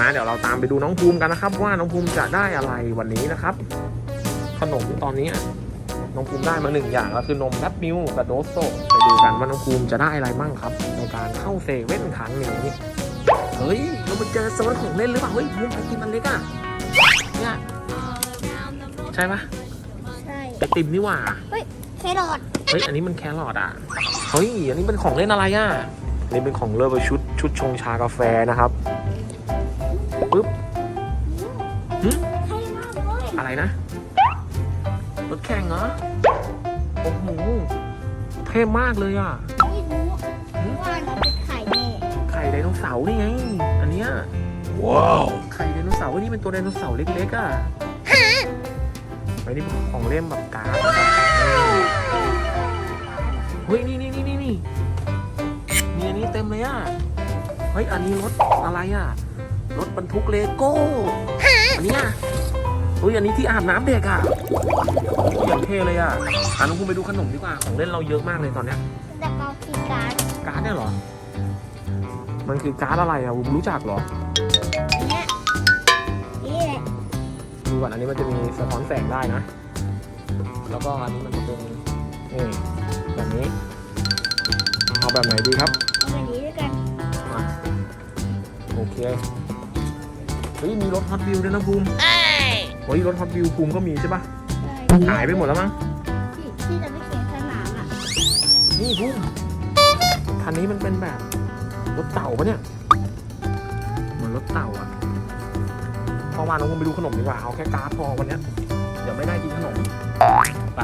มาเดี๋ยวเราตามไปดูน้องภูมิกันนะครับ ว่าน้องภูมิจะได้อะไรวันนี้นะครับ ขนมตอนนี้อะน้องภูมิได้มาหนึ่งอย่างก็คือนมแบล็มิลกับโดสโซไปดูกันว่าน้องภูมิจะได้อะไรบ้างครับ ในการเข้าเซเว่นครั้งนี้เฮ้ยเราไปเจอโซนของเล่นหรือเปล่าเฮ้ยภูมิไปกินอันเล็กอะเนี่ยใช่ปะใช่ไอติมนี่หว่าแครอทเฮ้ยอันนี้มันแครอทอะเฮ้ยอันนี้เป็นของเล่นอะไรอะอันนี่เป็นของเลิฟชุดชุดชงชากาแฟนะครับ ปึ๊บใช่มากเลยอะไรนะ รถแข่งเหรอ โอ้โห เท่มากเลยอะ ไม่รู้ว่ามันเป็นไข่แน่ไข่ไดโนเสาร์นี่ไง อันเนี้ย ว้าว ไข่ไดโนเสาร์นี่เป็นตัวไดโนเสาร์เล็กๆอะไม่ได้เป็นของเล่นแบบการ์ดนะครับเฮ้ยนี่นี่นี่นี่นี่มีอันนี้เต็มเลยอะ เฮ้ย อันนี้รถอะไรอะ รถบรรทุกเลโก้อันเนี้ยเฮ้ยอันนี้ที่อาบน้ำเด็กอะอย่างเท่เลยอะอะน้องคุณไปดูขนมดีกว่า ของเล่นเราเยอะมากเลยตอนเนี้ยแต่เรากินการ์ดการ์ดเนี่ยเหรอ มันคือการ์ดอะไรอะผมรู้จักเหรอเนี่ยนี่แหละดูก่อนอันนี้มันจะมีสะท้อนแสงได้นะ แล้วก็อันนี้มันจะเป็นนี่แบบนี้ เอาแบบไหนดีครับเอาแบบนี้ด้วยกันอะโอเค เฮ้ยมีรถฮอตวิวด้วยนะภูมิเฮ้ยรถฮอตวิวภูมิก็มีใช่ปะหายไปหมดแล้วมั้งที่ที่จะไปเขียนสนามอะนี่ภูมิคันนี้มันเป็นแบบรถเต่าปะเนี่ยเหมือนรถเต่าอะพอวานน้องภูมิไปดูขนมดีกว่าเอาแค่การ์ดพอวันเนี้ยเดี๋ยวไม่ได้กินขนมไป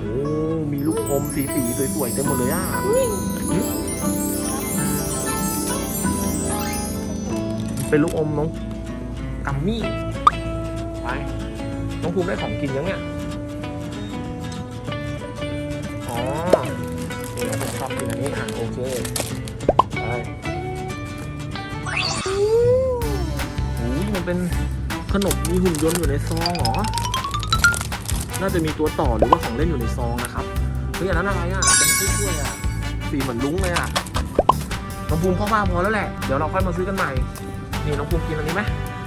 โอ้มีลูกอมสีสีๆสวยๆเต็มหมดเลยอะ เป็นลูกอมน้องกัมมี่ไปน้องภูมิได้ของกินยังเนี่ยอ๋อนี่น้องภูมิชอบกินอันนี้อะโอเคไปอุ้ยมันเป็นขนมมีหุ่นยนต์อยู่ในซองเหรอ น่าจะมีตัวต่อหรือว่าของเล่นอยู่ในซองนะครับเฮ้ยอันนั้นอะไรอะเป็นถ้วยอะสีเหมือนลุ้งเลยอะน้องภูมิพ่อว่าพอแล้วแหละ เดี๋ยวเราค่อยมาซื้อกันใหม่ นี่น้องภูมิกินอันนี้ไหม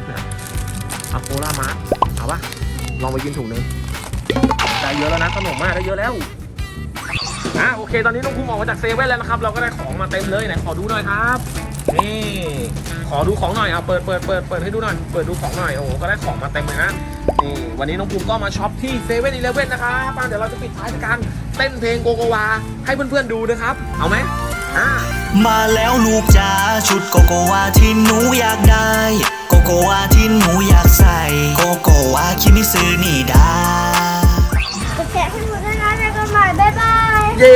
เอะโคลามาร์เอาปะลองไปกินถุงหนึงได้เยอะแล้วนะขนมมากได้เยอะแล้วอะโอเค ตอนนี้น้องภูมิออกมาจากเซเว่นแล้วนะครับ เราก็ได้ของมาเต็มเลยไหนขอดูหน่อยครับนี่ขอดูของหน่อยเอาเปิดเปิดเปิดเปิดให้ดูหน่อยเปิดดูของหน่อยโอ้โหก็ได้ของมาเต็มเลยนะนี่วันนี้น้องภูมิก็มาช็อปที่เซเว่นอีเลฟเว่นนะครับเดี๋ยวเราจะปิดท้ายด้วยการเต้นเพลงโกโกวาให้เพื่อนๆดูนะครับ เอาไหม มาแล้วลูกจ๋าชุดโกโกวาที่หนูอยากได้ โกโกวาที่หนูอยากใส่ โกโกวาคิมิซึนี่ดากดแชร์ให้หมดด้วยนะแล้วกันใหม่บ๊ายบาย เย้